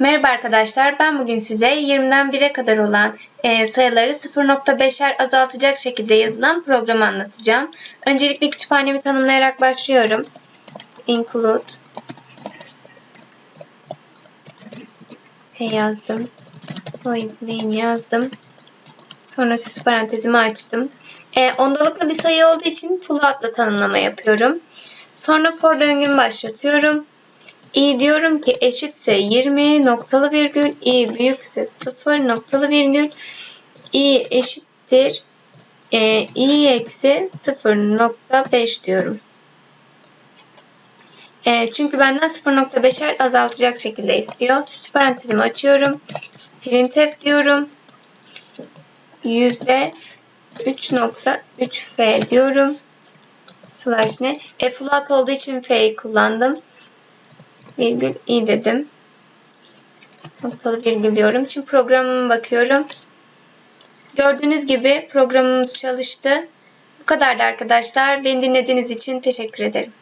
Merhaba arkadaşlar, ben bugün size 20'den 1'e kadar olan e, sayıları 0.5'er azaltacak şekilde yazılan programı anlatacağım. Öncelikle kütüphanemi tanımlayarak başlıyorum. Include He yazdım. Void main yazdım. Sonra süs parantezimi açtım. E, ondalıklı bir sayı olduğu için float'la tanımlama yapıyorum. Sonra for döngümü başlatıyorum. İ diyorum ki eşitse 20 noktalı virgül i büyükse 0 noktalı virgül i eşittir e, i eksi 0.5 diyorum. E, çünkü benden 0.5'er azaltacak şekilde istiyor. Süs parantezimi açıyorum. Printf diyorum. Yüzde 3.3f diyorum. Slash ne? E olduğu için f'yi kullandım virgül i dedim. Noktalı virgül diyorum. Şimdi programıma bakıyorum. Gördüğünüz gibi programımız çalıştı. Bu kadardı arkadaşlar. Beni dinlediğiniz için teşekkür ederim.